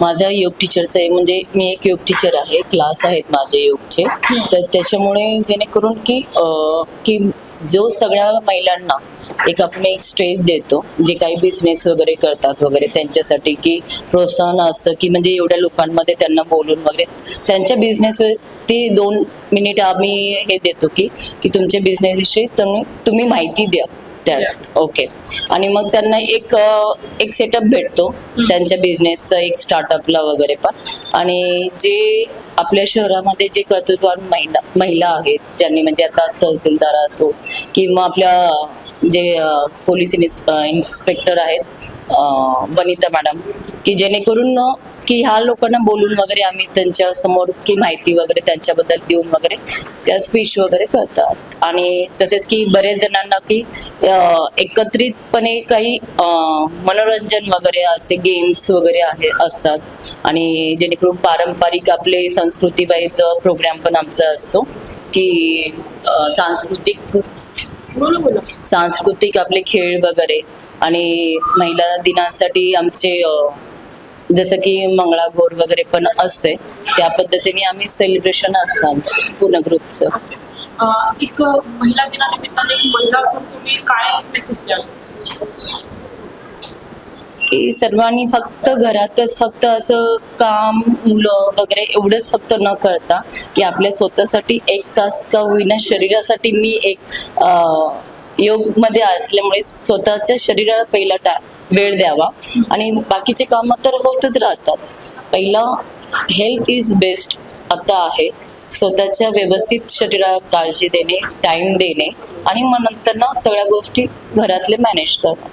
माझा योग टीचरचं आहे. म्हणजे मी एक योग टीचर आहे. क्लास आहेत माझे योगचे. तर त्याच्यामुळे जेणेकरून की की जो सगळ्या महिलांना एक आपण एक स्ट्रेस देतो जे काही बिझनेस वगैरे करतात वगैरे त्यांच्यासाठी की प्रोत्साहन असतं की म्हणजे एवढ्या लोकांमध्ये त्यांना बोलून वगैरे त्यांच्या बिझनेस ते दोन मिनिट आम्ही हे देतो की की तुमच्या बिझनेसविषयी तुम्ही तुम्ही माहिती द्या. त्यात ओके आणि मग त्यांना एक एक सेटअप भेटतो त्यांच्या बिझनेसचा एक स्टार्टअपला वगैरे पण. आणि जे आपल्या शहरामध्ये जे कर्तृत्ववान महिला महिला आहेत ज्यांनी म्हणजे आता तहसीलदार असो किंवा आपल्या जे पोलीस इन्स्पेक्टर आहेत वनिता मॅडम की जेणेकरून की ह्या लोकांना बोलून वगैरे आम्ही त्यांच्यासमोर की माहिती वगैरे त्यांच्याबद्दल देऊन वगैरे त्या स्पीच वगैरे करतात. आणि तसेच की बरेच जणांना की एकत्रितपणे काही मनोरंजन वगैरे असे गेम्स वगैरे आहे असतात. आणि जेणेकरून पारंपरिक आपले संस्कृती वाईज प्रोग्राम पण आमचा असतो की सांस्कृतिक सांस्कृतिक आपले खेळ वगैरे आणि महिला दिनांसाठी आमचे जसं की मंगळागौर वगैरे पण असते त्या पद्धतीने आम्ही सेलिब्रेशन असतं आमचं पूर्ण ग्रुपचं एक महिला दिनानिमित्ताने महिला असून तुम्ही काय मेसेज द्याल? की सर्वांनी फक्त घरातच फक्त असं काम मुलं वगैरे एवढंच फक्त न करता की आपल्या स्वतःसाठी एक तास का होईना शरीरासाठी मी एक अं, योगमध्ये असल्यामुळे स्वतःच्या शरीराला पहिला टा वेळ द्यावा. आणि बाकीचे कामं तर होतच राहतात. पहिला हेल्थ इज बेस्ट आता आहे. स्वतःच्या व्यवस्थित शरीराला काळजी देणे टाइम देणे आणि मग नंतर ना सगळ्या गोष्टी घरातले मॅनेज करणं.